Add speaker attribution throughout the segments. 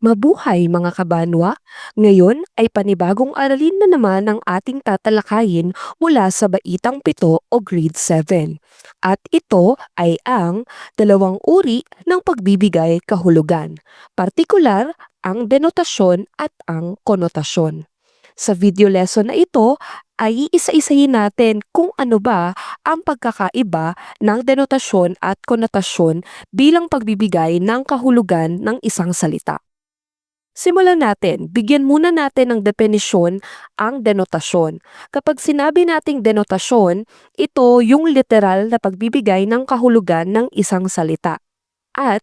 Speaker 1: Mabuhay mga kabanwa! Ngayon ay panibagong aralin na naman ang ating tatalakayin mula sa Baitang Pito o Grade 7. At ito ay ang dalawang uri ng pagbibigay kahulugan, partikular ang denotasyon at ang konotasyon. Sa video lesson na ito ay iisa-isahin natin kung ano ba ang pagkakaiba ng denotasyon at konotasyon bilang pagbibigay ng kahulugan ng isang salita. Simulan natin. Bigyan muna natin ng definisyon ang denotasyon. Kapag sinabi nating denotasyon, ito yung literal na pagbibigay ng kahulugan ng isang salita. At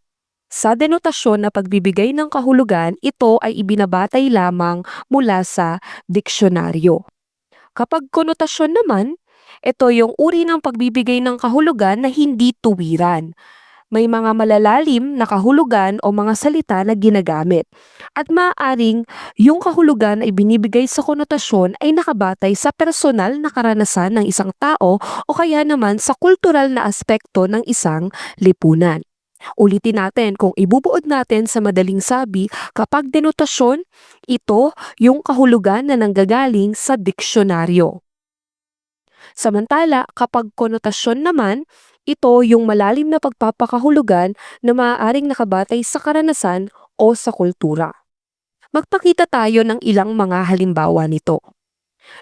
Speaker 1: sa denotasyon na pagbibigay ng kahulugan, ito ay ibinabatay lamang mula sa diksyonaryo. Kapag konotasyon naman, ito yung uri ng pagbibigay ng kahulugan na hindi tuwiran may mga malalalim na kahulugan o mga salita na ginagamit. At maaaring yung kahulugan ay binibigay sa konotasyon ay nakabatay sa personal na karanasan ng isang tao o kaya naman sa kultural na aspekto ng isang lipunan. Ulitin natin kung ibubuod natin sa madaling sabi, kapag denotasyon, ito yung kahulugan na nanggagaling sa diksyonaryo. Samantala, kapag konotasyon naman, ito yung malalim na pagpapakahulugan na maaaring nakabatay sa karanasan o sa kultura. Magpakita tayo ng ilang mga halimbawa nito.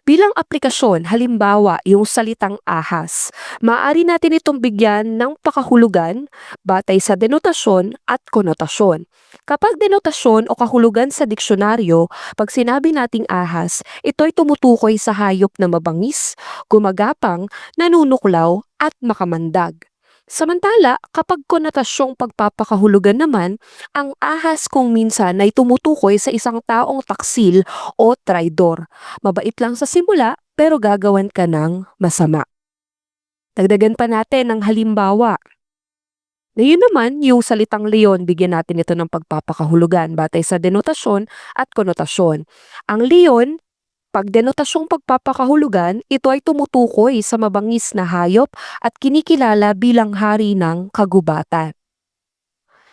Speaker 1: Bilang aplikasyon, halimbawa yung salitang ahas, maaari natin itong bigyan ng pakahulugan batay sa denotasyon at konotasyon. Kapag denotasyon o kahulugan sa diksyonaryo, pag sinabi nating ahas, ito'y tumutukoy sa hayop na mabangis, gumagapang, nanunuklaw at makamandag. Samantala, kapag konotasyong pagpapakahulugan naman, ang ahas kung minsan ay tumutukoy sa isang taong taksil o traidor. Mabait lang sa simula pero gagawan ka ng masama. Dagdagan pa natin ng halimbawa. Ngayon naman, yung salitang leon, bigyan natin ito ng pagpapakahulugan batay sa denotasyon at konotasyon. Ang leon, pag denotasyong pagpapakahulugan, ito ay tumutukoy sa mabangis na hayop at kinikilala bilang hari ng kagubatan.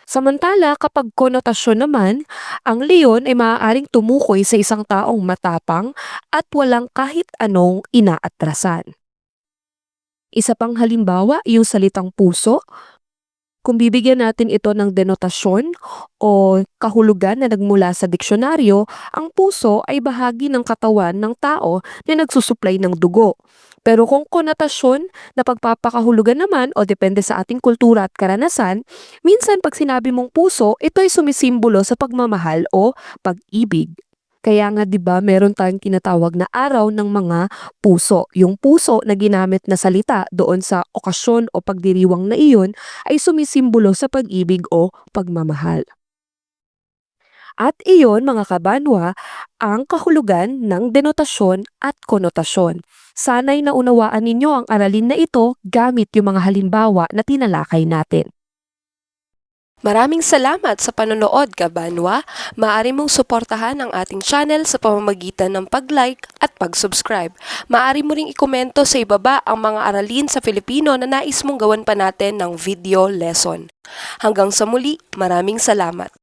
Speaker 1: Samantala, kapag konotasyon naman, ang leon ay maaaring tumukoy sa isang taong matapang at walang kahit anong inaatrasan. Isa pang halimbawa, yung salitang puso, kung bibigyan natin ito ng denotasyon o kahulugan na nagmula sa diksyonaryo, ang puso ay bahagi ng katawan ng tao na nagsusuplay ng dugo. Pero kung konotasyon na pagpapakahulugan naman o depende sa ating kultura at karanasan, minsan pag sinabi mong puso, ito ay sumisimbolo sa pagmamahal o pag-ibig. Kaya nga 'di ba meron tayong tinatawag na araw ng mga puso. Yung puso na ginamit na salita doon sa okasyon o pagdiriwang na iyon ay sumisimbolo sa pag-ibig o pagmamahal. At iyon mga kabanwa ang kahulugan ng denotasyon at konotasyon. Sana'y naunawaan ninyo ang aralin na ito gamit yung mga halimbawa na tinalakay natin. Maraming salamat sa panonood, Kabanwa. Maaari mong suportahan ang ating channel sa pamamagitan ng pag-like at pag-subscribe. Maaari mo ring ikomento sa ibaba ang mga aralin sa Filipino na nais mong gawan pa natin ng video lesson. Hanggang sa muli, maraming salamat.